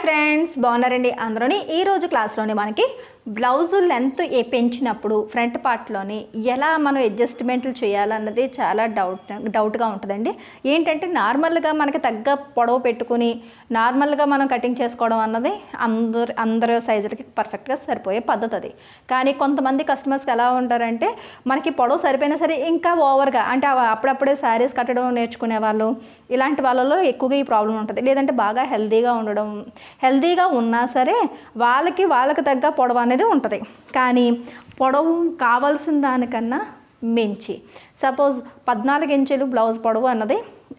friends. Friends బాగున్నారండి అందరూని. ఈరోజు క్లాస్లోని మనకి బ్లౌజ్ లెంత్ ఏ పెంచినప్పుడు ఫ్రంట్ పార్ట్లోని ఎలా మనం అడ్జస్ట్మెంట్లు చేయాలన్నది చాలా డౌట్ డౌట్గా ఉంటుందండి. ఏంటంటే నార్మల్గా మనకి తగ్గ పొడవు పెట్టుకుని నార్మల్గా మనం కటింగ్ చేసుకోవడం అన్నది అందరు అందరు సైజులకి పర్ఫెక్ట్గా సరిపోయే పద్ధతి అది కానీ కొంతమంది కస్టమర్స్కి ఎలా ఉంటారంటే మనకి పొడవు సరిపోయినా సరే ఇంకా ఓవర్గా అంటే అప్పుడప్పుడే శారీస్ కట్టడం నేర్చుకునే వాళ్ళు ఇలాంటి వాళ్ళలో ఎక్కువగా ఈ ప్రాబ్లం ఉంటుంది. లేదంటే బాగా హెల్తీగా ఉండడం హెల్దీగా ఉన్నా సరే వాళ్ళకి వాళ్ళకి తగ్గ పొడవు అనేది ఉంటుంది. కానీ పొడవు కావాల్సిన దానికన్నా మించి. సపోజ్ పద్నాలుగు ఇంచులు బ్లౌజ్ పొడవు అన్నది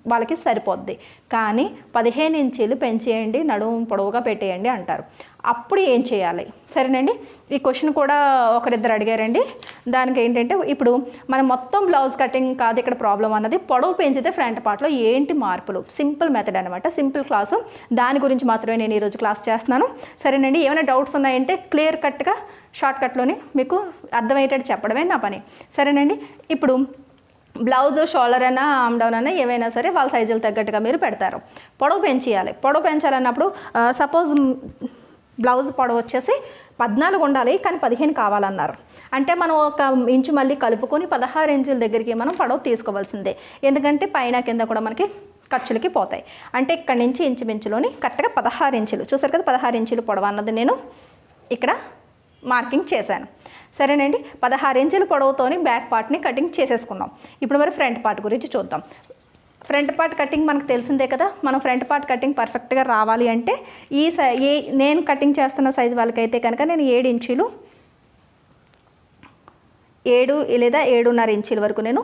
వాళ్ళకి సరిపోద్ది. కానీ పదిహేను ఇంచీలు పెంచేయండి నడుము పొడవుగా పెట్టేయండి అంటారు. అప్పుడు ఏం చేయాలి? సరేనండి? ఈ క్వశ్చన్ కూడా ఒకరిద్దరు అడిగారండి. దానికి ఏంటంటే ఇప్పుడు మనం మొత్తం బ్లౌజ్ కటింగ్ కాదు ఇక్కడ ప్రాబ్లం అన్నది పొడవు పెంచితే ఫ్రంట్ పార్ట్లో ఏంటి మార్పులు? సింపుల్ మెథడ్ అనమాట సింపుల్ క్లాసు. దాని గురించి మాత్రమే నేను ఈరోజు క్లాస్ చేస్తున్నాను. సరేనండి? ఏమైనా డౌట్స్ ఉన్నాయంటే క్లియర్ కట్గా షార్ట్ కట్లోనే మీకు అర్థమయ్యేటట్టు చెప్పడమే నా పని. సరేనండి? ఇప్పుడు బ్లౌజ్ షోల్డర్ అయినా ఆమ్ డౌన్ అయినా ఏవైనా సరే వాళ్ళ సైజులు తగ్గట్టుగా మీరు పెడతారు. పొడవు పెంచేయాలి. పొడవు పెంచాలన్నప్పుడు సపోజ్ బ్లౌజ్ పొడవు వచ్చేసి పద్నాలుగు ఉండాలి కానీ పదిహేను కావాలన్నారు. అంటే మనం ఒక ఇంచు మళ్ళీ కలుపుకొని పదహారు ఇంచుల దగ్గరికి మనం పొడవు తీసుకోవాల్సిందే. ఎందుకంటే పైన కింద కూడా మనకి ఖర్చులకి పోతాయి. అంటే ఇక్కడ నుంచి ఇంచుమించులోని కరెక్ట్గా పదహారు ఇంచులు. చూసారు కదా పదహారు ఇంచులు పొడవు అన్నది నేను ఇక్కడ మార్కింగ్ చేశాను. సరేనండి పదహారు ఇంచుల పొడవుతోని బ్యాక్ పార్ట్ని కటింగ్ చేసేసుకున్నాం. ఇప్పుడు మరి ఫ్రంట్ పార్ట్ గురించి చూద్దాం. ఫ్రంట్ పార్ట్ కటింగ్ మనకు తెలిసిందే కదా మనం ఫ్రంట్ పార్ట్ కటింగ్ పర్ఫెక్ట్గా రావాలి అంటే ఈ ఏ నేను కటింగ్ చేస్తున్న సైజు వాళ్ళకైతే కనుక నేను ఏడు ఇంచులు ఏడు లేదా ఏడున్నర ఇంచుల వరకు నేను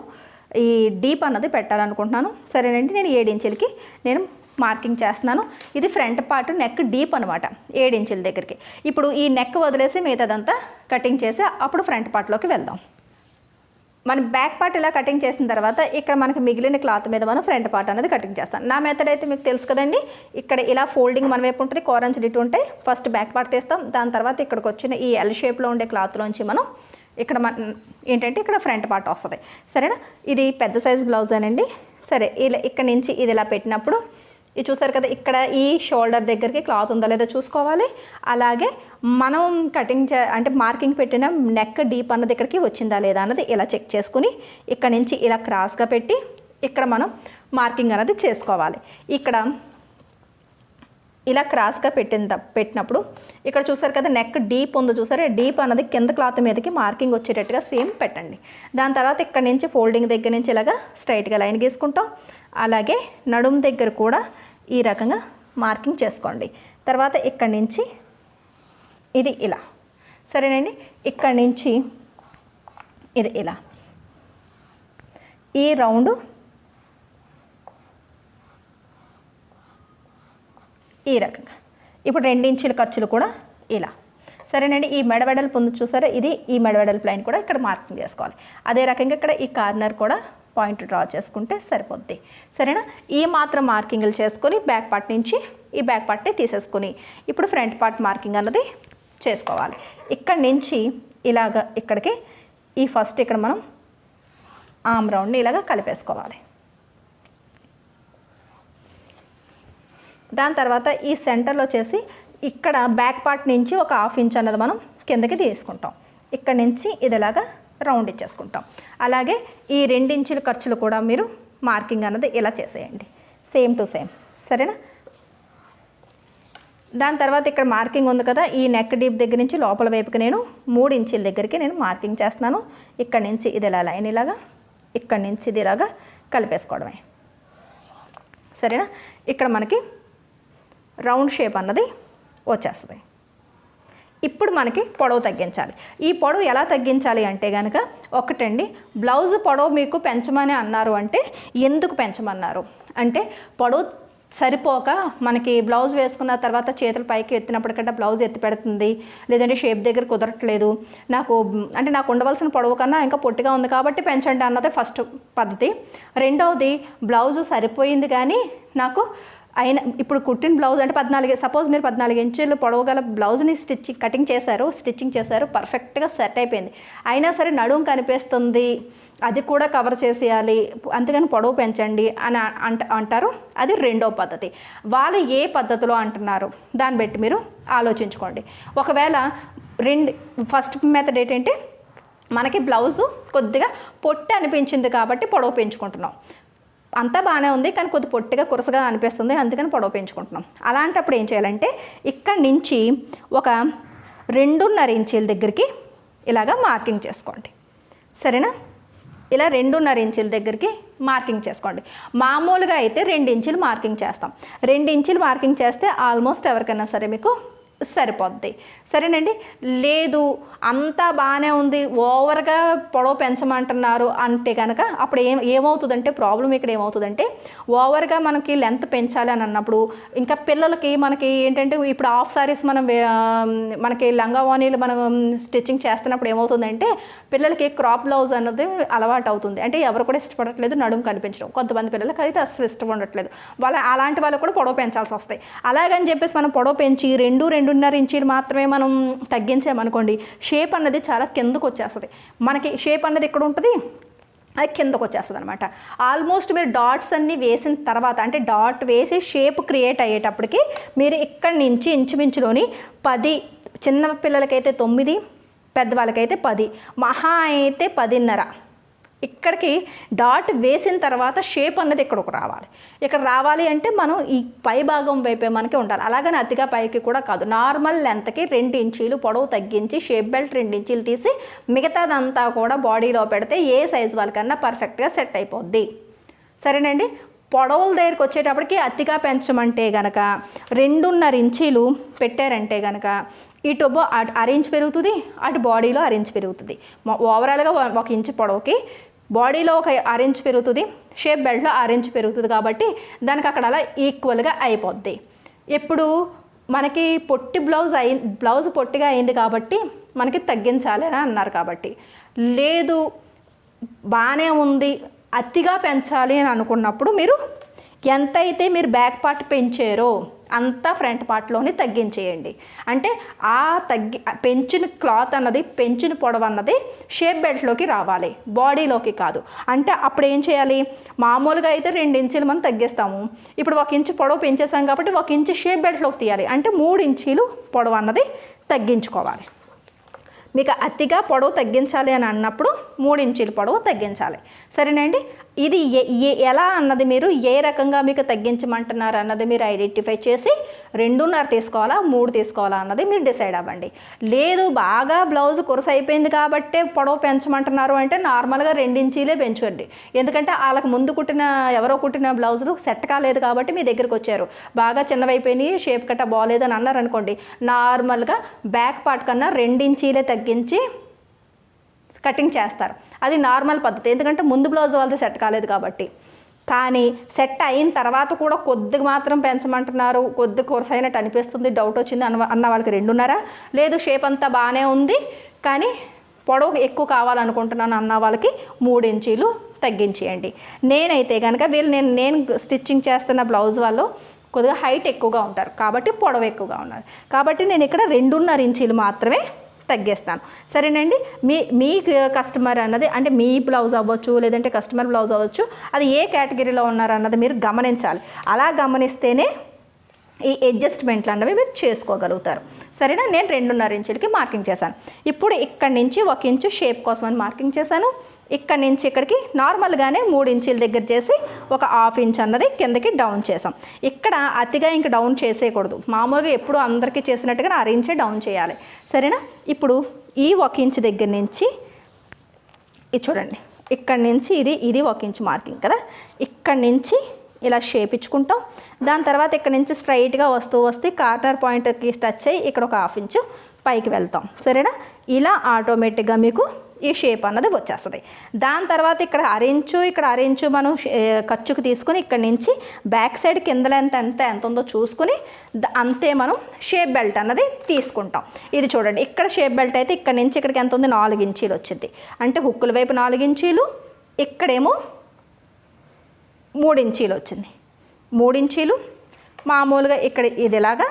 ఈ డీప్ అన్నది పెట్టాలనుకుంటున్నాను. సరేనండి నేను ఏడు ఇంచులకి నేను మార్కింగ్ చేస్తున్నాను. ఇది ఫ్రంట్ పార్ట్ నెక్ డీప్ అనమాట ఏడు ఇంచుల దగ్గరికి. ఇప్పుడు ఈ నెక్ వదిలేసి మిగతాదంతా కటింగ్ చేసి అప్పుడు ఫ్రంట్ పార్ట్లోకి వెళ్దాం. మనం బ్యాక్ పార్ట్ ఇలా కటింగ్ చేసిన తర్వాత ఇక్కడ మనకి మిగిలిన క్లాత్ మీద మనం ఫ్రంట్ పార్ట్ అనేది కటింగ్ చేస్తాం. నా మెథడ్ అయితే మీకు తెలుసు కదండి. ఇక్కడ ఇలా ఫోల్డింగ్ మన వైపు ఉంటుంది కోరంజ్ ఇటు ఉంటే ఫస్ట్ బ్యాక్ పార్ట్ తీస్తాం. దాని తర్వాత ఇక్కడికి వచ్చిన ఈ ఎల్ షేప్లో ఉండే క్లాత్లోంచి మనం ఇక్కడ మన ఏంటంటే ఇక్కడ ఫ్రంట్ పార్ట్ వస్తుంది. సరేనా? ఇది పెద్ద సైజ్ బ్లౌజ్ అనండి. సరే ఇలా ఇక్కడ నుంచి ఇది ఇలా పెట్టినప్పుడు ఇది చూసారు కదా ఇక్కడ ఈ షోల్డర్ దగ్గరికి క్లాత్ ఉందో లేదో చూసుకోవాలి. అలాగే మనం కటింగ్ చే అంటే మార్కింగ్ పెట్టిన నెక్ డీప్ అన్నది ఇక్కడికి వచ్చిందా లేదా అన్నది ఇలా చెక్ చేసుకుని ఇక్కడ నుంచి ఇలా క్రాస్గా పెట్టి ఇక్కడ మనం మార్కింగ్ అనేది చేసుకోవాలి. ఇక్కడ ఇలా క్రాస్గా పెట్టిన పెట్టినప్పుడు ఇక్కడ చూసారు కదా నెక్ డీప్ ఉందో చూసారా డీప్ అన్నది కింద క్లాత్ మీదకి మార్కింగ్ వచ్చేటట్టుగా సేమ్ పెట్టండి. దాని తర్వాత ఇక్కడ నుంచి ఫోల్డింగ్ దగ్గర నుంచి ఇలాగా స్ట్రైట్గా లైన్ గీసుకుంటాం. అలాగే నడుం దగ్గర కూడా ఈ రకంగా మార్కింగ్ చేసుకోండి. తర్వాత ఇక్కడి నుంచి ఇది ఇలా. సరేనండి? ఇక్కడ నుంచి ఇది ఇలా. ఈ రౌండ్ ఈ రకంగా. ఇప్పుడు రెండించుల ఖర్చులు కూడా ఇలా. సరేనండి? ఈ మెడవెడల్ పొందు చూసారా? ఇది ఈ మెడవెడల్ ప్లైన్ కూడా ఇక్కడ మార్కింగ్ చేసుకోవాలి. అదే రకంగా ఇక్కడ ఈ కార్నర్ కూడా పాయింట్ డ్రా చేసుకుంటే సరిపోద్ది. సరేనా? ఈ మాత్రం మార్కింగ్లు చేసుకొని బ్యాక్ పార్ట్ నుంచి ఈ బ్యాక్ పార్ట్ని తీసేసుకొని ఇప్పుడు ఫ్రంట్ పార్ట్ మార్కింగ్ అన్నది చేసుకోవాలి. ఇక్కడ నుంచి ఇలాగ ఇక్కడికి ఈ ఫస్ట్ ఇక్కడ మనం ఆమ్ రౌండ్ని ఇలాగ కలిపేసుకోవాలి. దాని తర్వాత ఈ సెంటర్లో వచ్చేసి ఇక్కడ బ్యాక్ పార్ట్ నుంచి ఒక హాఫ్ ఇంచ్ అన్నది మనం కిందకి తీసుకుంటాం. ఇక్కడ నుంచి ఇదిలాగా రౌండ్ ఇచ్చేసుకుంటాం. అలాగే ఈ రెండించుల ఖర్చులు కూడా మీరు మార్కింగ్ అన్నది ఇలా చేసేయండి. Same to same. సరేనా? దాని తర్వాత ఇక్కడ మార్కింగ్ ఉంది కదా ఈ నెక్ డీప్ దగ్గర నుంచి లోపల వైపుకి నేను మూడు ఇంచుల దగ్గరికి నేను మార్కింగ్ చేస్తున్నాను. ఇక్కడ నుంచి ఇది ఇలా లైన్ ఇలాగా ఇక్కడ నుంచి ఇది ఇలాగా కలిపేసుకోవడమే. సరేనా? ఇక్కడ మనకి రౌండ్ షేప్ అన్నది వచ్చేస్తుంది. ఇప్పుడు మనకి పొడవు తగ్గించాలి. ఈ పొడవు ఎలా తగ్గించాలి అంటే కనుక ఒకటండి బ్లౌజ్ పొడవు మీకు పెంచమని అన్నారు అంటే ఎందుకు పెంచమన్నారు? అంటే పొడవు సరిపోక మనకి బ్లౌజ్ వేసుకున్న తర్వాత చేతులు పైకి ఎత్తినప్పటికంటే బ్లౌజ్ ఎత్తి పెడుతుంది లేదంటే షేప్ దగ్గర కుదరట్లేదు. నాకు అంటే నాకు ఉండవలసిన పొడవు కన్నా ఇంకా పొట్టిగా ఉంది కాబట్టి పెంచండి అన్నదే ఫస్ట్ పద్ధతి. రెండవది బ్లౌజు సరిపోయింది కానీ నాకు అయిన ఇప్పుడు కుట్టిన బ్లౌజ్ అంటే పద్నాలుగు సపోజ్ మీరు పద్నాలుగు ఇంచులు పొడవు గల బ్లౌజ్ని స్టిచ్చింగ్ కటింగ్ చేశారు స్టిచ్చింగ్ చేశారు పర్ఫెక్ట్గా సెట్ అయిపోయింది. అయినా సరే నడుము కనిపిస్తుంది అది కూడా కవర్ చేసేయాలి అంతేగాని పొడవు పెంచండి అని అంట అంటారు. అది రెండో పద్ధతి. వాళ్ళు ఏ పద్ధతిలో అంటున్నారు? దాన్ని బట్టి మీరు ఆలోచించుకోండి. ఒకవేళ రెండు ఫస్ట్ మెథడ్ ఏంటంటే మనకి బ్లౌజు కొద్దిగా పొట్టి అనిపించింది కాబట్టి పొడవు పెంచుకుంటున్నాం. అంతా బాగానే ఉంది కానీ కొద్ది పొట్టిగా కురసగా అనిపిస్తుంది. అందుకని పొడవు పెంచుకుంటున్నాం. అలాంటప్పుడు ఏం చేయాలంటే ఇక్కడి నుంచి ఒక రెండున్నర ఇంచీల దగ్గరికి ఇలాగా మార్కింగ్ చేసుకోండి. సరేనా? ఇలా రెండున్నర ఇంచుల దగ్గరికి మార్కింగ్ చేసుకోండి. మామూలుగా అయితే రెండు ఇంచులు మార్కింగ్ చేస్తాం. రెండు ఇంచులు మార్కింగ్ చేస్తే ఆల్మోస్ట్ ఎవరికైనా సరే మీకు సరిపోద్ది. సరేనండి? లేదు అంతా బాగానే ఉంది ఓవర్గా పొడవు పెంచమంటున్నారు అంటే కనుక అప్పుడు ఏం ఏమవుతుందంటే ప్రాబ్లం ఇక్కడ ఏమవుతుందంటే ఓవర్గా మనకి లెంత్ పెంచాలి అని అన్నప్పుడు ఇంకా పిల్లలకి మనకి ఏంటంటే ఇప్పుడు హాఫ్ సారీస్ మనం మనకి లంగావాణీలు మనం స్టిచ్చింగ్ చేస్తున్నప్పుడు ఏమవుతుందంటే పిల్లలకి క్రాప్ బ్లౌజ్ అన్నది అలవాటు అవుతుంది. అంటే ఎవరు కూడా ఇష్టపడట్లేదు నడుము కనిపించడం. కొంతమంది పిల్లలకి అయితే అసలు ఇష్టం ఉండట్లేదు. వాళ్ళ అలాంటి వాళ్ళు కూడా పొడవు పెంచాల్సి వస్తాయి. అలాగని చెప్పేసి మనం పొడవు పెంచి రెండు రెండు రెండున్నర ఇంచీలు మాత్రమే మనం తగ్గించామనుకోండి షేప్ అన్నది చాలా కిందకు వచ్చేస్తుంది. మనకి షేప్ అన్నది ఎక్కడ ఉంటుంది? అది కిందకు వచ్చేస్తుంది అనమాట ఆల్మోస్ట్ మీరు డాట్స్ అన్నీ వేసిన తర్వాత అంటే డాట్ వేసి షేప్ క్రియేట్ అయ్యేటప్పటికి మీరు ఇక్కడి నుంచి ఇంచుమించులోని పది చిన్న పిల్లలకైతే తొమ్మిది పెద్దవాళ్ళకైతే పది మహా అయితే పదిన్నర ఇక్కడికి డాట్ వేసిన తర్వాత షేప్ అన్నది ఇక్కడకు రావాలి. ఇక్కడ రావాలి అంటే మనం ఈ పై భాగం వైపే మనకి ఉండాలి. అలాగని అతిగా పైకి కూడా కాదు. నార్మల్ లెంత్కి రెండు ఇంచీలు పొడవు తగ్గించి షేప్ బెల్ట్ రెండు ఇంచీలు తీసి మిగతాదంతా కూడా బాడీలో పెడితే ఏ సైజు వాళ్ళకన్నా పర్ఫెక్ట్గా సెట్ అయిపోద్ది. సరేనండి? పొడవుల దగ్గరికి వచ్చేటప్పటికి అతిగా పెంచమంటే గనక రెండున్నర ఇంచీలు పెట్టారంటే గనక ఇటు అటు అరేంజ్ పెరుగుతుంది అటు బాడీలో అరేంజ్ పెరుగుతుంది. ఓవరాల్గా ఒక- ఒక ఇంచు పొడవుకి బాడీలో ఒక అరేంజ్ పెరుగుతుంది షేప్ బెల్ట్లో ఆరెంజ్ పెరుగుతుంది కాబట్టి దానికి అక్కడ అలా ఈక్వల్గా అయిపోద్ది. ఇప్పుడు మనకి పొట్టి బ్లౌజ్ అయి బ్లౌజ్ పొట్టిగా అయింది కాబట్టి మనకి తగ్గించాలి అని అన్నారు కాబట్టి. లేదు బాగానే ఉంది అతిగా పెంచాలి అని అనుకున్నప్పుడు మీరు ఎంతైతే మీరు బ్యాక్ పార్ట్ పెంచారో అంతా ఫ్రంట్ పార్ట్లోనే తగ్గించేయండి. అంటే ఆ తగ్గి పెంచిన క్లాత్ అన్నది పెంచిన పొడవు అన్నది షేప్ బెల్ట్లోకి రావాలి. బాడీలోకి కాదు. అంటే అప్పుడు ఏం చేయాలి? మామూలుగా అయితే రెండు ఇంచులు మనం తగ్గిస్తాము. ఇప్పుడు ఒక ఇంచు పొడవు పెంచేసాం కాబట్టి ఒక ఇంచు షేప్ బెల్ట్లోకి తీయాలి. అంటే మూడు ఇంచీలు పొడవు అన్నది తగ్గించుకోవాలి. మీకు అతిగా పొడవు తగ్గించాలి అని అన్నప్పుడు మూడు ఇంచుల పొడవు తగ్గించాలి. సరేనండి ఇది ఏ ఎలా అన్నది మీరు ఏ రకంగా మీకు తగ్గించమంటున్నారు అన్నది మీరు ఐడెంటిఫై చేసి రెండున్నర తీసుకోవాలా మూడు తీసుకోవాలా అన్నది మీరు డిసైడ్ అవ్వండి. లేదు బాగా బ్లౌజ్ కురస అయిపోయింది కాబట్టే పొడవు పెంచమంటున్నారు అంటే నార్మల్గా రెండించీలే పెంచండి. ఎందుకంటే వాళ్ళకి ముందు కుట్టిన ఎవరో కుట్టిన బ్లౌజులు సెట్ కాలేదు కాబట్టి మీ దగ్గరికి వచ్చారు. బాగా చిన్నవైపోయినాయి షేప్ కట్ట బాగోలేదని అన్నారు అనుకోండి నార్మల్గా బ్యాక్ పార్ట్ కన్నా రెండించీలే తగ్గించి కటింగ్ చేస్తారు. అది నార్మల్ పద్ధతి. ఎందుకంటే ముందు బ్లౌజ్ వాళ్ళది సెట్ కాలేదు కాబట్టి. కానీ సెట్ అయిన తర్వాత కూడా కొద్దిగా మాత్రం పెంచమంటున్నారు. కొద్ది కోర్స్ అయినట్టు అనిపిస్తుంది. డౌట్ వచ్చింది అన్న అన్న వాళ్ళకి రెండున్నర. లేదు షేప్ అంతా బాగానే ఉంది. కానీ పొడవు ఎక్కువ కావాలనుకుంటున్నాను అన్న వాళ్ళకి మూడు ఇంచీలు తగ్గించేయండి. నేనైతే కనుక వీళ్ళు నేను నేను స్టిచ్చింగ్ చేస్తున్న బ్లౌజ్ వాళ్ళు కొద్దిగా హైట్ ఎక్కువగా ఉంటారు. కాబట్టి పొడవు ఎక్కువగా ఉన్నారు. కాబట్టి నేను ఇక్కడ రెండున్నర ఇంచీలు మాత్రమే తగ్గిస్తాను. సరేనండి? మీ మీ కస్టమర్ అన్నది అంటే మీ బ్లౌజ్ అవ్వచ్చు లేదంటే కస్టమర్ బ్లౌజ్ అవ్వచ్చు అది ఏ కేటగిరీలో ఉన్నారు అన్నది మీరు గమనించాలి. అలా గమనిస్తేనే ఈ అడ్జస్ట్మెంట్లు అన్నవి మీరు చేసుకోగలుగుతారు. సరేనా? నేను రెండున్నర ఇంచులకి మార్కింగ్ చేశాను. ఇప్పుడు ఇక్కడి నుంచి ఒక ఇంచు షేప్ కోసం అని మార్కింగ్ చేశాను. ఇక్కడ నుంచి ఇక్కడికి నార్మల్గానే మూడు ఇంచుల దగ్గర చేసి ఒక హాఫ్ ఇంచ్ అన్నది కిందకి డౌన్ చేసాం. ఇక్కడ అతిగా ఇంక డౌన్ చేసేయకూడదు. మామూలుగా ఎప్పుడు అందరికీ చేసినట్టుగా అర ఇంచే డౌన్ చేయాలి. సరేనా? ఇప్పుడు ఈ ఒక ఇంచ్ దగ్గర నుంచి ఇది చూడండి. ఇక్కడ నుంచి ఇది ఇది ఒక ఇంచ్ మార్కింగ్ కదా? ఇక్కడి నుంచి ఇలా షేప్ ఇచ్చుకుంటాం. దాని తర్వాత ఇక్కడ నుంచి స్ట్రైట్గా వస్తూ వస్తే కార్నర్ పాయింట్కి టచ్ అయ్యి ఇక్కడ ఒక హాఫ్ ఇంచు పైకి వెళ్తాం. సరేనా? ఇలా ఆటోమేటిక్గా మీకు ఈ షేప్ అన్నది వచ్చేస్తుంది. దాని తర్వాత ఇక్కడ అరించు ఇక్కడ అరించు మనం ఖర్చుకు తీసుకుని ఇక్కడ నుంచి బ్యాక్ సైడ్ కింద లెంత్ ఎంత ఎంత ఉందో చూసుకుని అంతే మనం షేప్ బెల్ట్ అన్నది తీసుకుంటాం. ఇది చూడండి ఇక్కడ షేప్ బెల్ట్ అయితే ఇక్కడ నుంచి ఇక్కడికి ఎంత ఉంది? నాలుగు ఇంచీలు వచ్చింది. అంటే హుక్కుల వైపు నాలుగు ఇంచీలు ఇక్కడేమో మూడు ఇంచీలు వచ్చింది. మూడు ఇంచీలు మామూలుగా ఇక్కడ ఇది ఇలాగా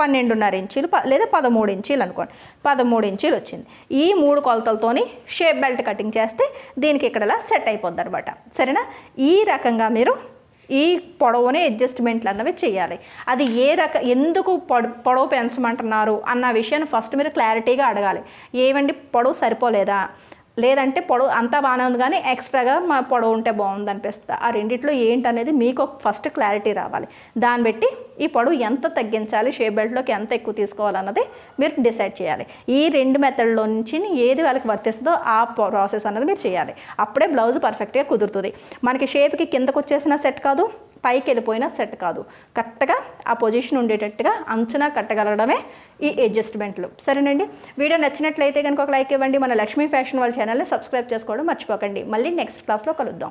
పన్నెండున్నర ఇంచీలు ప- లేదా పదమూడు ఇంచీలు అనుకోండి. పదమూడు ఇంచీలు వచ్చింది. ఈ మూడు కొలతలతోని షేప్ బెల్ట్ కటింగ్ చేస్తే దీనికి ఇక్కడలా సెట్ అయిపోద్ది అనమాట సరేనా? ఈ రకంగా మీరు ఈ పొడవునే అడ్జస్ట్మెంట్లు అన్నవి చేయాలి అది ఏ రక ఎందుకు పొడవు పెంచమంటున్నారు అన్న విషయాన్ని ఫస్ట్ మీరు క్లారిటీగా అడగాలి. ఏవండి? పొడవు సరిపోలేదా? లేదంటే పొడవు అంతా బాగానే ఉంది కానీ ఎక్స్ట్రాగా మా పొడవు ఉంటే బాగుంది అనిపిస్తుంది ఆ రెండిట్లో ఏంటనేది మీకు ఫస్ట్ క్లారిటీ రావాలి. దాన్ని బట్టి ఈ పొడవు ఎంత తగ్గించాలి షేప్ బెల్ట్లోకి ఎంత ఎక్కువ తీసుకోవాలన్నది మీరు డిసైడ్ చేయాలి. ఈ రెండు మెథడ్లో నుంచి ఏది వాళ్ళకి వర్తిస్తుందో ఆ ప్రాసెస్ అన్నది మీరు చేయాలి. అప్పుడే బ్లౌజ్ పర్ఫెక్ట్గా కుదురుతుంది. మనకి షేప్కి కిందకు వచ్చేసిన సెట్ కాదు పైకి వెళ్ళిపోయిన సెట్ కాదు. కరెక్ట్గా ఆ పొజిషన్ ఉండేటట్టుగా అంచనా కట్టగలగడమే ఈ అడ్జస్ట్మెంట్లు సరేనండి? వీడియో నచ్చినట్లయితే కనుక ఒక లైక్ ఇవ్వండి. మన లక్ష్మీ ఫ్యాషన్ వాళ్ళ ఛానల్ని సబ్స్క్రైబ్ చేసుకోవడం మర్చిపోకండి. మళ్ళీ నెక్స్ట్ క్లాస్లో కలుద్దాం.